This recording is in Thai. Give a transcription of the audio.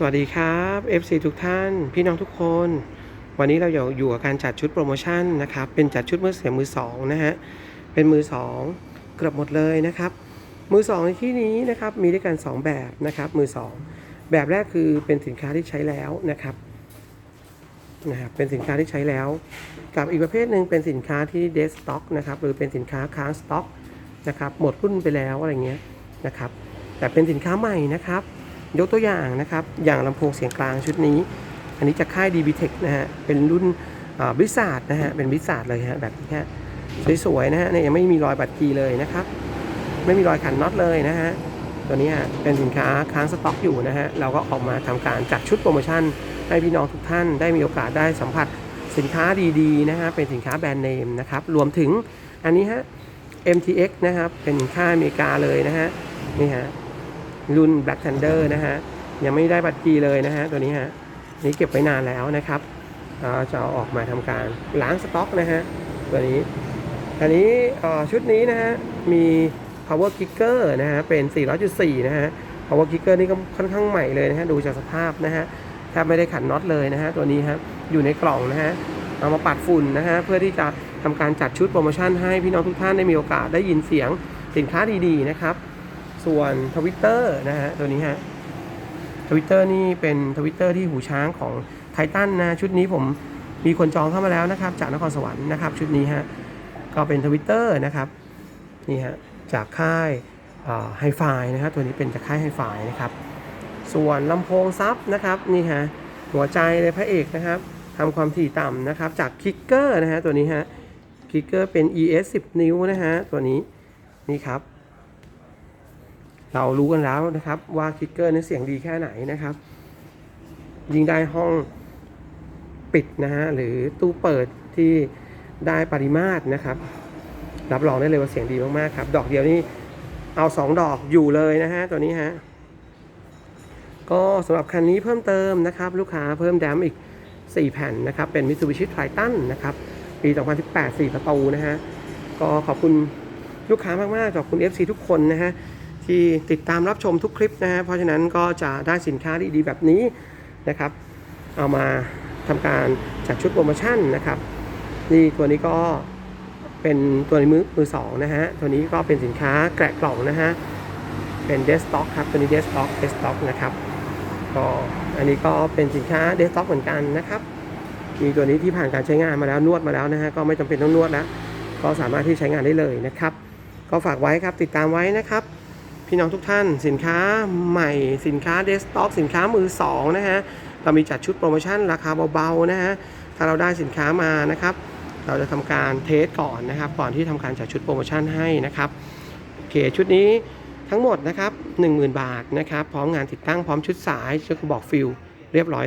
สวัสดีครับ FC ทุกท่าน พี่น้องทุกคน วันนี้เราอยู่อยู่กับการจัดชุดโปรโมชั่นนะครับ เป็นจัดชุดมือเสียมือสองนะฮะ เป็นมือสองเกือบหมดเลยนะครับ มือสองในที่นี้นะครับ มีด้วยกัน 2 แบบนะครับ มือสองแบบแรกคือเป็นสินค้าที่ใช้แล้วนะครับ นะครับ เป็นสินค้าที่ใช้แล้ว กับอีกประเภทหนึ่งเป็นสินค้าที่เดสต็อกนะครับ หรือเป็นสินค้าค้างสต็อกนะครับ หมดรุ่นไปแล้วอะไรเงี้ยนะครับ แต่เป็นสินค้าใหม่นะครับ ยกตัวอย่างนะครับ อย่างลำโพงเสียงกลางชุดนี้ อันนี้จะค่าย DB Tech นะฮะ เป็นรุ่นบริษัทนะฮะ เป็นบริษัทเลยฮะ แบบนี้ฮะ สวยๆนะฮะ เนี่ยยังไม่มีรอยบัตรคีเลยนะครับ ไม่มีรอยขันน็อตเลยนะฮะ ตัวนี้ฮะเป็นสินค้าค้างสต็อกอยู่นะฮะ เราก็ออกมาทำการจัดชุดโปรโมชั่น ให้พี่น้องทุกท่านได้มีโอกาสได้สัมผัสสินค้าดีๆนะฮะ เป็นสินค้าแบรนด์เนมนะครับ รวมถึงอันนี้ฮะ MTX นะครับ เป็นค่ายอเมริกาเลยนะฮะ นี่ฮะ รุ่น Black Thunder นะฮะ ยังไม่ได้บัตรกีเลยนะฮะ ตัวนี้ฮะ นี่เก็บไว้นานแล้วนะครับเราจะเอาออกมาทำการล้างสต็อกนะฮะ ตัวนี้ อันนี้ชุดนี้นะฮะ มี power kicker นะฮะ เป็น 400.4 นะฮะ power kicker นี่ก็ค่อนข้างใหม่เลยนะฮะ ดูจากสภาพนะฮะแทบไม่ได้ขันน็อตเลยนะฮะ ตัวนี้ฮะอยู่ในกล่องนะฮะเอามาปัดฝุ่นนะฮะเพื่อที่จะทำการจัดชุดโปรโมชั่นให้พี่น้องทุกท่านได้มีโอกาสได้ยินเสียงสินค้าดีๆนะครับ ส่วนทวิตเตอร์นะฮะตัวนี้ฮะทวิตเตอร์นี่เป็นทวิตเตอร์ที่หูช้างของไททันนะชุดนี้ผมมีคนจองเข้ามาแล้วนะครับ จากนครสวรรค์นะครับ ชุดนี้ฮะก็เป็นทวิตเตอร์นะครับนี่ฮะจากค่ายไฮไฟนะครับตัวนี้เป็นจากค่ายไฮไฟนะครับ ส่วนลำโพงซับนะครับนี่ฮะหัวใจเลยพระเอกนะครับทำความถี่ต่ำนะครับจากคิกเกอร์นะฮะตัวนี้ฮะคิกเกอร์เป็น ES 10 นิ้วนะฮะตัวนี้นี่ครับ เรารู้กันแล้วนะครับว่าคิกเกอร์นี่เสียงดีแค่ไหนนะครับ ยิงได้ห้องปิดนะฮะหรือตู้เปิดที่ได้ปริมาตรนะครับ รับรองได้เลยว่าเสียงดีมากๆครับ ดอกเดียวนี่เอาสองดอกอยู่เลยนะฮะตัวนี้ฮะก็สำหรับคันนี้เพิ่มเติมนะครับ ลูกค้าเพิ่มแดมอีก 4 แผ่นนะครับ เป็น Mitsubishi Triton นะครับ ปี 2018 4 ประตูนะฮะ ก็ขอบคุณลูกค้ามาก ๆ ขอบคุณ FC ทุกคนนะฮะ ที่ติดตามรับชมทุกคลิปนะฮะเพราะฉะนั้นก็จะได้สินค้าดีๆแบบนี้นะครับ เอามาทำการจัดชุดโปรโมชั่นนะครับนี่ตัวนี้ก็เป็นตัวมือมือสองนะฮะตัวนี้ก็เป็นสินค้าแกะกล่องนะฮะเป็นเดสต็อกครับตัวนี้เดสต็อกเดสต็อกนะครับก็อันนี้ก็เป็นสินค้าเดสต็อกเหมือนกันนะครับมีตัวนี้ที่ผ่านการใช้งานมาแล้วนวดมาแล้วนะฮะก็ไม่จำเป็นต้องนวดแล้วก็สามารถที่ใช้งานได้เลยนะครับ ก็ฝากไว้ครับติดตามไว้นะครับ พี่น้องทุกท่านสินค้าใหม่สินค้าเดสต็อกสินค้ามือสองนะฮะเรามีจัดชุดโปรโมชั่นราคาเบาๆนะฮะถ้าเราได้สินค้ามานะครับ เราจะทำการเทสก่อนนะครับ ก่อนที่ทำการจัดชุดโปรโมชั่นให้นะครับโอเคชุดนี้ทั้งหมดนะครับ10,000 บาทนะครับ พร้อมงานติดตั้งพร้อมชุดสายชุดกระบอกฟิลเรียบร้อย